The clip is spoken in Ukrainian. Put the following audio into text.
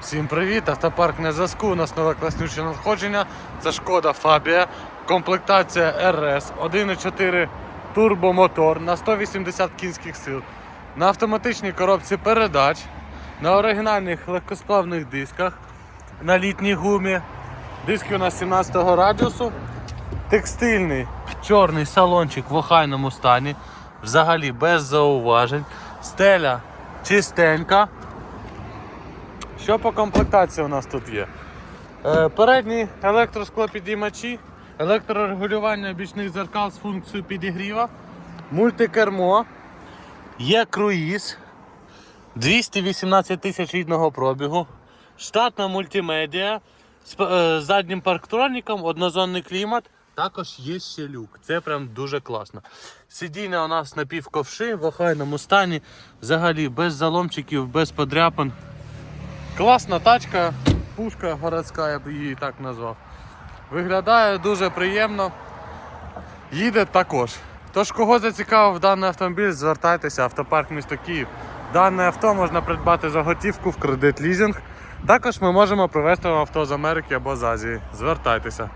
Всім привіт! Автопарк на зв'язку. У нас нове класнюче надходження. Це шкода Фабія. Комплектація RS 1.4 турбомотор на 180 кінських сил. На автоматичній коробці передач, на оригінальних легкосплавних дисках, на літній гумі. Диски у нас 17 радіусу. Текстильний чорний салончик в охайному стані. Взагалі без зауважень. Стеля чистенька. Що по комплектації у нас тут є? Е, передні електросклопідіймачі, електрорегулювання бічних зеркал з функцією підігріва, мультикермо, є круїз, 218 тисяч рідного пробігу, штатна мультимедіа з е, заднім парктроніком, однозонний клімат. Також є ще люк. Це прям дуже класно. Сидіння у нас напівковши в охайному стані, взагалі без заломчиків, без подряпин. Класна тачка, пушка городська, я б її так назвав. Виглядає дуже приємно. Їде також. Тож, кого зацікавив даний автомобіль, звертайтеся, автопарк місто Київ. Дане авто можна придбати за готівку в кредит лізинг. Також ми можемо привезти вам авто з Америки або з Азії. Звертайтеся.